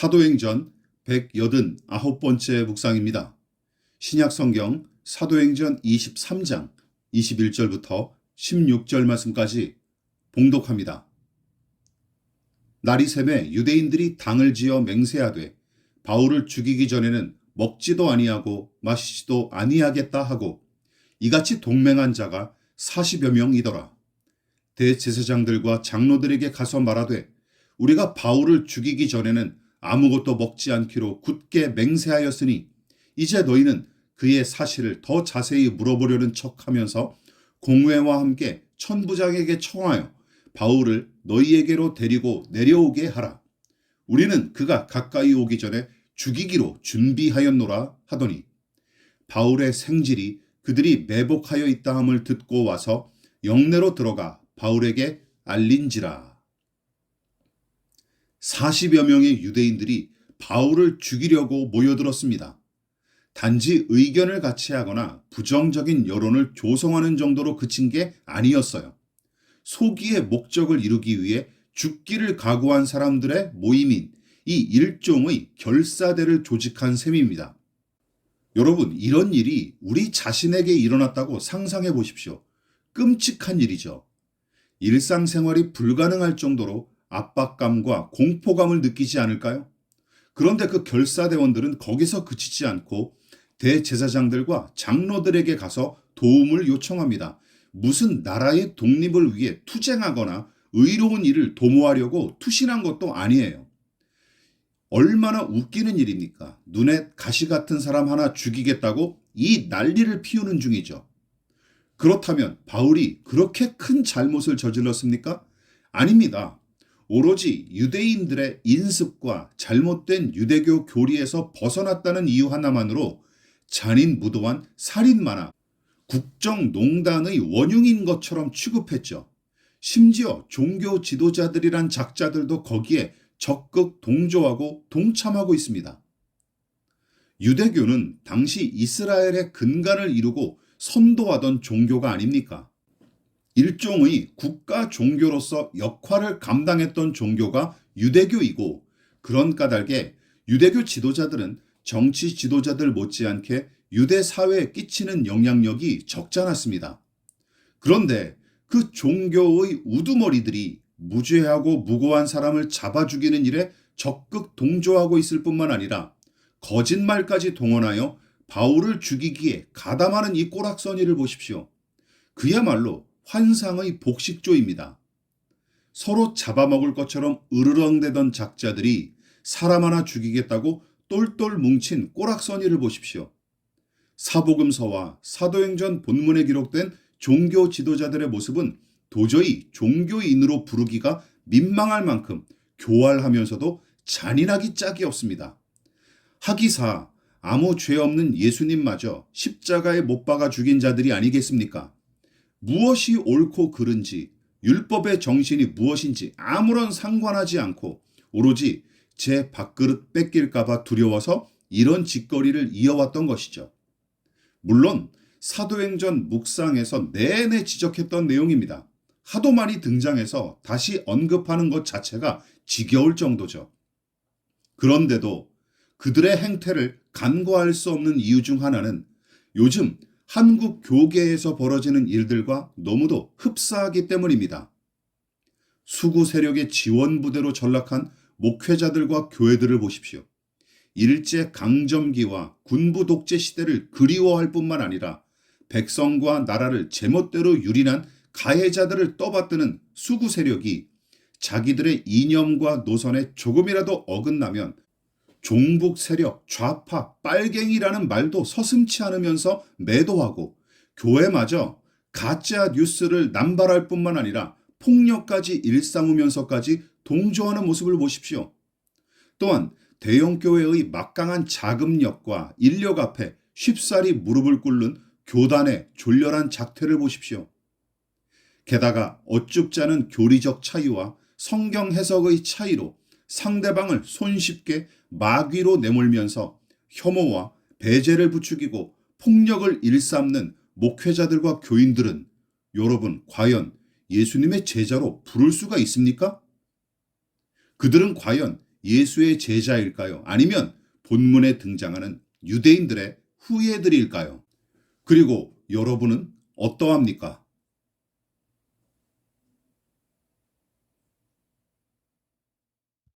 사도행전 189번째 묵상입니다. 신약 성경 사도행전 23장 21절부터 16절 말씀까지 봉독합니다. 날이 샘에 유대인들이 당을 지어 맹세하되 바울을 죽이기 전에는 먹지도 아니하고 마시지도 아니하겠다 하고 이같이 동맹한 자가 40여 명이더라. 대제사장들과 장로들에게 가서 말하되 우리가 바울을 죽이기 전에는 아무것도 먹지 않기로 굳게 맹세하였으니 이제 너희는 그의 사실을 더 자세히 물어보려는 척하면서 공회와 함께 천부장에게 청하여 바울을 너희에게로 데리고 내려오게 하라. 우리는 그가 가까이 오기 전에 죽이기로 준비하였노라 하더니 바울의 생질이 그들이 매복하여 있다 함을 듣고 와서 영내로 들어가 바울에게 알린지라. 40여 명의 유대인들이 바울을 죽이려고 모여들었습니다. 단지 의견을 같이 하거나 부정적인 여론을 조성하는 정도로 그친 게 아니었어요. 소기의 목적을 이루기 위해 죽기를 각오한 사람들의 모임인 이 일종의 결사대를 조직한 셈입니다. 여러분, 이런 일이 우리 자신에게 일어났다고 상상해 보십시오. 끔찍한 일이죠. 일상생활이 불가능할 정도로 압박감과 공포감을 느끼지 않을까요? 그런데 그 결사대원들은 거기서 그치지 않고 대제사장들과 장로들에게 가서 도움을 요청합니다. 무슨 나라의 독립을 위해 투쟁하거나 의로운 일을 도모하려고 투신한 것도 아니에요. 얼마나 웃기는 일입니까? 눈에 가시 같은 사람 하나 죽이겠다고 이 난리를 피우는 중이죠. 그렇다면 바울이 그렇게 큰 잘못을 저질렀습니까? 아닙니다. 오로지 유대인들의 인습과 잘못된 유대교 교리에서 벗어났다는 이유 하나만으로 잔인 무도한 살인마나 국정농단의 원흉인 것처럼 취급했죠. 심지어 종교 지도자들이란 작자들도 거기에 적극 동조하고 동참하고 있습니다. 유대교는 당시 이스라엘의 근간을 이루고 선도하던 종교가 아닙니까? 일종의 국가 종교로서 역할을 감당했던 종교가 유대교이고 그런 까닭에 유대교 지도자들은 정치 지도자들 못지않게 유대 사회에 끼치는 영향력이 적지 않았습니다. 그런데 그 종교의 우두머리들이 무죄하고 무고한 사람을 잡아 죽이는 일에 적극 동조하고 있을 뿐만 아니라 거짓말까지 동원하여 바울을 죽이기에 가담하는 이 꼬락서니를 보십시오. 그야말로 환상의 복식조입니다. 서로 잡아먹을 것처럼 으르렁대던 작자들이 사람 하나 죽이겠다고 똘똘 뭉친 꼬락서니를 보십시오. 사복음서와 사도행전 본문에 기록된 종교 지도자들의 모습은 도저히 종교인으로 부르기가 민망할 만큼 교활하면서도 잔인하기 짝이 없습니다. 하기사 아무 죄 없는 예수님마저 십자가에 못 박아 죽인 자들이 아니겠습니까? 무엇이 옳고 그른지 율법의 정신이 무엇인지 아무런 상관하지 않고 오로지 제 밥그릇 뺏길까봐 두려워서 이런 짓거리를 이어왔던 것이죠. 물론 사도행전 묵상에서 내내 지적했던 내용입니다. 하도 많이 등장해서 다시 언급하는 것 자체가 지겨울 정도죠. 그런데도 그들의 행태를 간과할 수 없는 이유 중 하나는 요즘 한국 교계에서 벌어지는 일들과 너무도 흡사하기 때문입니다. 수구 세력의 지원 부대로 전락한 목회자들과 교회들을 보십시오. 일제 강점기와 군부 독재 시대를 그리워할 뿐만 아니라 백성과 나라를 제멋대로 유린한 가해자들을 떠받드는 수구 세력이 자기들의 이념과 노선에 조금이라도 어긋나면 종북 세력, 좌파, 빨갱이라는 말도 서슴치 않으면서 매도하고 교회마저 가짜 뉴스를 남발할 뿐만 아니라 폭력까지 일삼으면서까지 동조하는 모습을 보십시오. 또한 대형교회의 막강한 자금력과 인력 앞에 쉽사리 무릎을 꿇는 교단의 졸렬한 작태를 보십시오. 게다가 어쭙자는 교리적 차이와 성경 해석의 차이로 상대방을 손쉽게 마귀로 내몰면서 혐오와 배제를 부추기고 폭력을 일삼는 목회자들과 교인들은 여러분 과연 예수님의 제자로 부를 수가 있습니까? 그들은 과연 예수의 제자일까요? 아니면 본문에 등장하는 유대인들의 후예들일까요? 그리고 여러분은 어떠합니까?